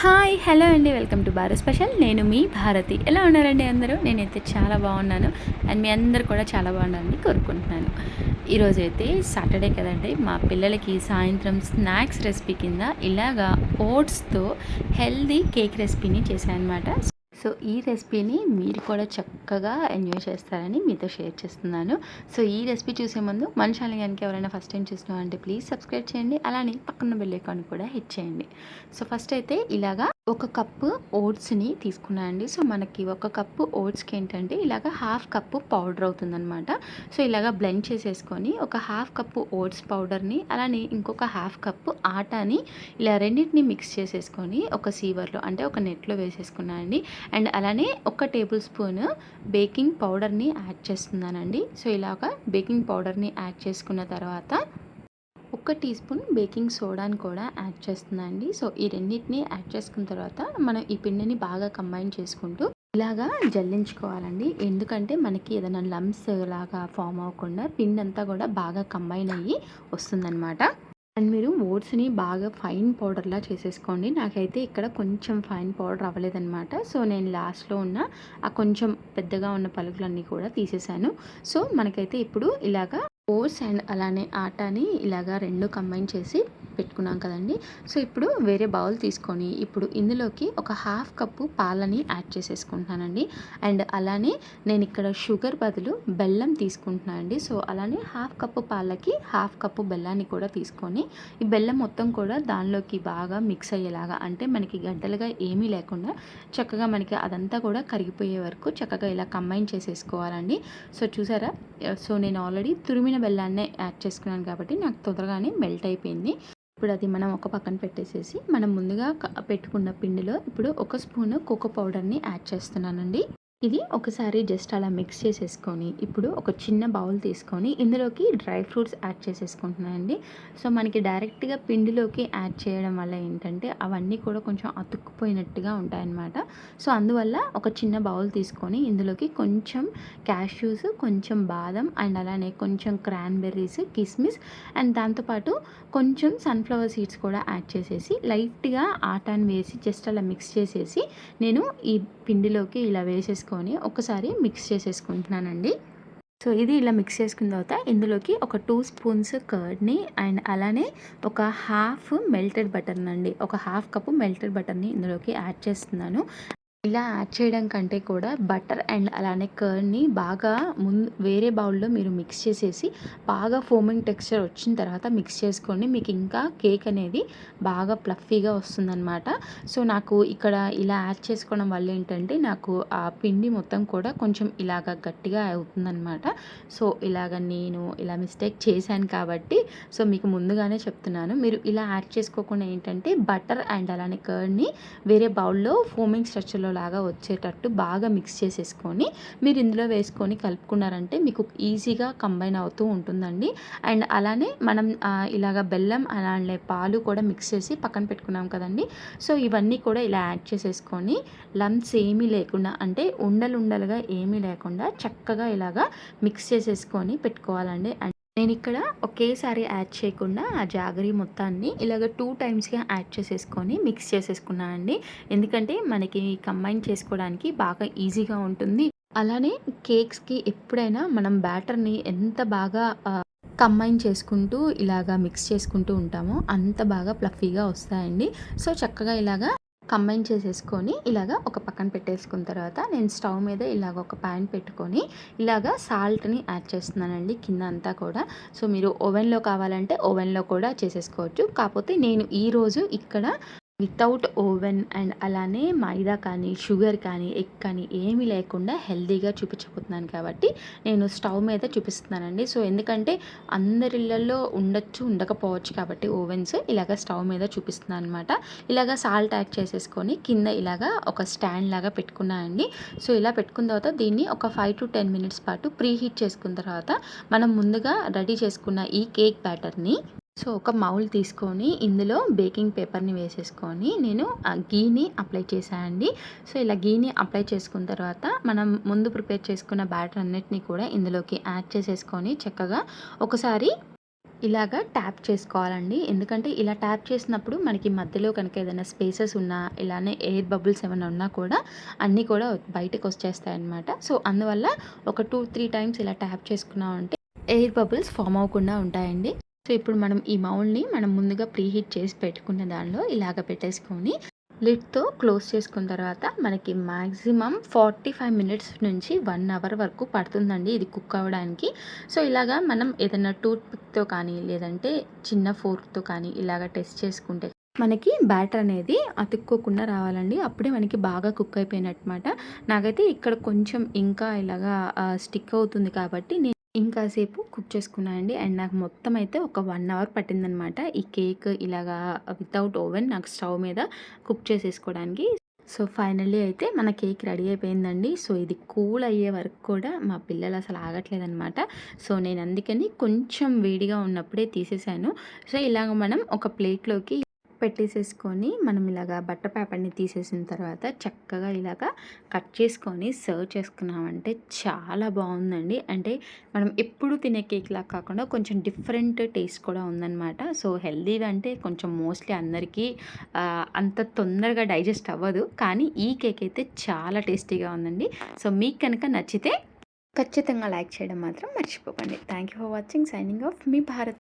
Hi hello అండి. Welcome to Bharat special. నేను మీ భారతి. ఎలా ఉన్నారండి అందరూ? నేనైతే చాలా బాగున్నాను. అండ్ మీ అందరు కూడా చాలా బాగున్నారని కోరుకుంటున్నాను. ఈరోజు అయితే సాటర్డే కదండి. మా పిల్లలకి సాయంత్రం స్నాక్స్ రెసిపీ కింద ఇలాగా ఓట్స్తో హెల్దీ కేక్ రెసిపీని చేశాను అనమాట సో ఈ రెసిపీని మీరు కూడా చక్కగా ఎంజాయ్ చేస్తారని మీతో షేర్ చేస్తున్నాను. సో ఈ రెసిపీ చూసే ముందు మన ఛానల్ కనుక ఎవరైనా ఫస్ట్ టైం చూసినా అంటే ప్లీజ్ సబ్స్క్రైబ్ చేయండి. అలానే పక్కన బెల్ ఐకాన్ కూడా హిట్ చేయండి. సో ఫస్ట్ అయితే ఇలాగా ఒక కప్పు ఓట్స్ని తీసుకున్నాను అండి. సో మనకి ఒక కప్పు ఓట్స్కి ఏంటంటే ఇలాగ హాఫ్ కప్పు పౌడర్ అవుతుందన్నమాట. సో ఇలాగ బ్లెండ్ చేసేసుకొని ఒక హాఫ్ కప్పు ఓట్స్ పౌడర్ని అలానే ఇంకొక హాఫ్ కప్పు ఆటాని ఇలా రెండింటిని మిక్స్ చేసేసుకొని ఒక సీవర్లో అంటే ఒక నెట్లో వేసేసుకున్నాను అండి. అండ్ అలానే ఒక టేబుల్ స్పూన్ బేకింగ్ పౌడర్ని యాడ్ చేస్తున్నానండి. సో ఇలాగ బేకింగ్ పౌడర్ని యాడ్ చేసుకున్న తర్వాత ఒక టీ స్పూన్ బేకింగ్ సోడాని కూడా యాడ్ చేస్తుందండి సో ఈ రెండింటిని యాడ్ చేసుకున్న తర్వాత మనం ఈ పిండిని బాగా కంబైన్ చేసుకుంటూ ఇలాగా జల్లించుకోవాలండి. ఎందుకంటే మనకి ఏదైనా లమ్స్ లాగా ఫామ్ అవ్వకుండా పిండి అంతా కూడా బాగా కంబైన్ అయ్యి వస్తుందన్నమాట. అండ్ మీరు ఓట్స్ని బాగా ఫైన్ పౌడర్లా చేసేసుకోండి. నాకైతే ఇక్కడ కొంచెం ఫైన్ పౌడర్ అవ్వలేదన్నమాట. సో నేను లాస్ట్లో ఉన్న ఆ కొంచెం పెద్దగా ఉన్న పలుకులన్నీ కూడా తీసేసాను. సో మనకైతే ఇప్పుడు ఇలాగా ఓట్స్ అండ్ అలానే ఆటాని ఇలాగా రెండు కంబైన్ చేసి పెట్టుకున్నాం కదండి. సో ఇప్పుడు వేరే బౌల్ తీసుకొని ఇప్పుడు ఇందులోకి ఒక హాఫ్ కప్పు పాలని యాడ్ చేసేసుకుంటున్నానండి. అండ్ అలానే నేను ఇక్కడ షుగర్ బదులు బెల్లం తీసుకుంటున్నాను అండి. సో అలానే హాఫ్ కప్పు పాలకి హాఫ్ కప్పు బెల్లాన్ని కూడా తీసుకొని ఈ బెల్లం మొత్తం కూడా దానిలోకి బాగా మిక్స్ అయ్యేలాగా అంటే మనకి గడ్డలుగా ఏమీ లేకుండా చక్కగా మనకి అదంతా కూడా కరిగిపోయే వరకు చక్కగా ఇలా కంబైన్ చేసేసుకోవాలండి. సో చూసారా? సో నేను ఆల్రెడీ తురిమిన బెల్లాన్నే యాడ్ చేసుకున్నాను కాబట్టి నాకు తొందరగానే మెల్ట్ అయిపోయింది. ఇప్పుడు అది మనం ఒక పక్కన పెట్టేసేసి మనం ముందుగా పెట్టుకున్న పిండిలో ఇప్పుడు ఒక స్పూన్ కోకో పౌడర్ని యాడ్ చేస్తున్నానండి. ఇది ఒకసారి జస్ట్ అలా మిక్స్ చేసేసుకొని ఇప్పుడు ఒక చిన్న బౌల్ తీసుకొని ఇందులోకి డ్రై ఫ్రూట్స్ యాడ్ చేసేసుకుంటున్నానండి. సో మనకి డైరెక్ట్గా పిండిలోకి యాడ్ చేయడం వల్ల ఏంటంటే అవన్నీ కూడా కొంచెం అతుక్కుపోయినట్టుగా ఉంటాయన్నమాట. సో అందువల్ల ఒక చిన్న బౌల్ తీసుకొని ఇందులోకి కొంచెం క్యాష్యూస్ కొంచెం బాదం అండ్ అలానే కొంచెం క్రాన్బెర్రీస్ కిస్మిస్ అండ్ దాంతోపాటు కొంచెం సన్ఫ్లవర్ సీడ్స్ కూడా యాడ్ చేసేసి లైట్గా ఆటాన్ వేసి జస్ట్ అలా మిక్స్ చేసేసి నేను ఈ పిండిలోకి ఇలా వేసేసుకొని ఒకసారి మిక్స్ చేసేసుకుంటున్నానండి. సో ఇది ఇలా మిక్స్ చేసుకున్న తర్వాత ఇందులోకి ఒక టూ స్పూన్స్ కర్డ్ని అండ్ అలానే ఒక హాఫ్ మెల్టెడ్ బటర్ని అండి ఒక హాఫ్ కప్పు మెల్టెడ్ బటర్ని ఇందులోకి యాడ్ చేస్తున్నాను. ఇలా యాడ్ చేయడం కంటే కూడా బటర్ అండ్ అలానే కర్డ్ని బాగా ముందు వేరే బౌల్లో మీరు మిక్స్ చేసేసి బాగా ఫోమింగ్ టెక్స్చర్ వచ్చిన తర్వాత మిక్స్ చేసుకోండి. మీకు ఇంకా కేక్ అనేది బాగా ప్లఫీగా వస్తుందన్నమాట. సో నాకు ఇక్కడ ఇలా యాడ్ చేసుకోవడం వల్ల ఏంటంటే నాకు ఆ పిండి మొత్తం కూడా కొంచెం ఇలాగ గట్టిగా అవుతుందన్నమాట. సో ఇలాగ నేను ఇలా మిస్టేక్ చేశాను కాబట్టి సో మీకు ముందుగానే చెప్తున్నాను. మీరు ఇలా యాడ్ చేసుకోకుండా ఏంటంటే బటర్ అండ్ అలానే కర్డ్ని వేరే బౌల్లో ఫోమింగ్ స్ట్రక్చర్లో లాగా వచ్చేటట్టు బాగా మిక్స్ చేసేసుకొని మీరు ఇందులో వేసుకొని కలుపుకున్నారంటే మీకు ఈజీగా కంబైన్ అవుతూ ఉంటుందండి. అండ్ అలానే మనం ఇలాగ బెల్లం అలానే పాలు కూడా మిక్స్ చేసి పక్కన పెట్టుకున్నాం కదండి. సో ఇవన్నీ కూడా ఇలా యాడ్ చేసేసుకొని లంప్స్ ఏమీ లేకుండా అంటే ఉండలు ఉండలుగా ఏమీ లేకుండా చక్కగా ఇలాగా మిక్స్ చేసేసుకొని పెట్టుకోవాలండి. అండ్ నేను ఇక్కడ ఒకేసారి యాడ్ చేయకుండా ఆ జాగరీ మొత్తాన్ని ఇలాగ టూ టైమ్స్గా యాడ్ చేసేసుకొని మిక్స్ చేసేసుకున్నానండి. ఎందుకంటే మనకి కంబైన్ చేసుకోవడానికి బాగా ఈజీగా ఉంటుంది. అలానే కేక్స్కి ఎప్పుడైనా మనం బ్యాటర్ని ఎంత బాగా కంబైన్ చేసుకుంటూ ఇలాగా మిక్స్ చేసుకుంటూ ఉంటామో అంత బాగా ప్లఫీగా వస్తాయండి. సో చక్కగా ఇలాగా కంబైన్ చేసేసుకొని ఇలాగ ఒక పక్కన పెట్టేసుకున్న తర్వాత నేను స్టవ్ మీద ఇలాగ ఒక ప్యాన్ పెట్టుకొని ఇలాగ సాల్ట్ని యాడ్ చేస్తున్నానండి కింద అంతా కూడా. సో మీరు ఓవెన్లో కావాలంటే ఓవెన్లో కూడా చేసేసుకోవచ్చు. కాకపోతే నేను ఈరోజు ఇక్కడ వితౌట్ ఓవెన్ అండ్ అలానే మైదా కానీ షుగర్ కానీ ఎగ్ కానీ ఏమీ లేకుండా హెల్తీగా చూపించబోతున్నాను కాబట్టి నేను స్టవ్ మీద చూపిస్తున్నానండి. సో ఎందుకంటే అందరిళ్ళల్లో ఉండొచ్చు ఉండకపోవచ్చు కాబట్టి ఓవెన్స్ ఇలాగ స్టవ్ మీద చూపిస్తున్నాను అనమాట ఇలాగ సాల్ట్ యాడ్ చేసేసుకొని కింద ఇలాగ ఒక స్టాండ్ లాగా పెట్టుకున్నానండి సో ఇలా పెట్టుకున్న తర్వాత దీన్ని ఒక ఫైవ్ టు టెన్ మినిట్స్ పాటు ప్రీ హీట్ చేసుకున్న తర్వాత మనం ముందుగా రెడీ చేసుకున్న ఈ కేక్ బ్యాటర్ని సో ఒక మౌల్ తీసుకొని ఇందులో బేకింగ్ పేపర్ని వేసేసుకొని నేను గీని అప్లై చేశానండి సో ఇలా గీని అప్లై చేసుకున్న తర్వాత మనం ముందు ప్రిపేర్ చేసుకున్న బ్యాటర్ అన్నిటిని కూడా ఇందులోకి యాడ్ చేసేసుకొని చక్కగా ఒకసారి ఇలాగా ట్యాప్ చేసుకోవాలండి. ఎందుకంటే ఇలా ట్యాప్ చేసినప్పుడు మనకి మధ్యలో కనుక ఏదైనా స్పేసెస్ ఉన్నా ఇలానే ఎయిర్ బబుల్స్ ఏమైనా ఉన్నా కూడా అన్నీ కూడా బయటకు వచ్చేస్తాయన్నమాట. సో అందువల్ల ఒక టూ త్రీ టైమ్స్ ఇలా ట్యాప్ చేసుకున్నామంటే ఎయిర్ బబుల్స్ ఫామ్ అవ్వకుండా ఉంటాయండి. సో ఇప్పుడు మనం ఈ మౌల్ని మనం ముందుగా ప్రీహీట్ చేసి పెట్టుకున్న దానిలో ఇలాగ పెట్టేసుకొని లిడ్తో క్లోజ్ చేసుకున్న తర్వాత మనకి మ్యాక్సిమం ఫార్టీ ఫైవ్ మినిట్స్ నుంచి వన్ అవర్ వరకు పడుతుందండి ఇది కుక్ అవ్వడానికి. సో ఇలాగా మనం ఏదైనా టూత్ పిక్తో కానీ లేదంటే చిన్న ఫోర్క్తో కానీ ఇలాగ టెస్ట్ చేసుకుంటే మనకి బ్యాటర్ అనేది అతుక్కోకుండా రావాలండి. అప్పుడే మనకి బాగా కుక్ అయిపోయినట్టు నాకైతే ఇక్కడ కొంచెం ఇంకా ఇలాగా స్టిక్ అవుతుంది కాబట్టి నేను ఇంకాసేపు కుక్ చేసుకున్నాను అండి. అండ్ నాకు మొత్తం అయితే ఒక వన్ అవర్ పట్టిందనమాట ఈ కేక్ ఇలాగా వితౌట్ ఓవెన్ నాకు స్టవ్ మీద కుక్ చేసేసుకోవడానికి. సో ఫైనల్లీ అయితే మన కేక్ రెడీ అయిపోయిందండి. సో ఇది కూల్ అయ్యే వరకు కూడా మా పిల్లలు అసలు ఆగట్లేదనమాట. సో నేను అందుకని కొంచెం వేడిగా ఉన్నప్పుడే తీసేసాను. సో ఇలాగ మనం ఒక ప్లేట్లోకి పెట్టేసేసుకొని మనం ఇలాగా బట్టర్ పేపర్ని తీసేసిన తర్వాత చక్కగా ఇలాగా కట్ చేసుకొని సర్వ్ చేసుకున్నామంటే చాలా బాగుందండి. అంటే మనం ఎప్పుడు తినే కేక్లా కాకుండా కొంచెం డిఫరెంట్ టేస్ట్ కూడా ఉందన్నమాట. సో హెల్దీగా అంటే కొంచెం మోస్ట్లీ అందరికీ అంత తొందరగా డైజెస్ట్ అవ్వదు. కానీ ఈ కేక్ అయితే చాలా టేస్టీగా ఉందండి. సో మీకు కనుక నచ్చితే ఖచ్చితంగా లైక్ చేయడం మాత్రం మర్చిపోకండి. Thank you for watching. Signing off me Bharat.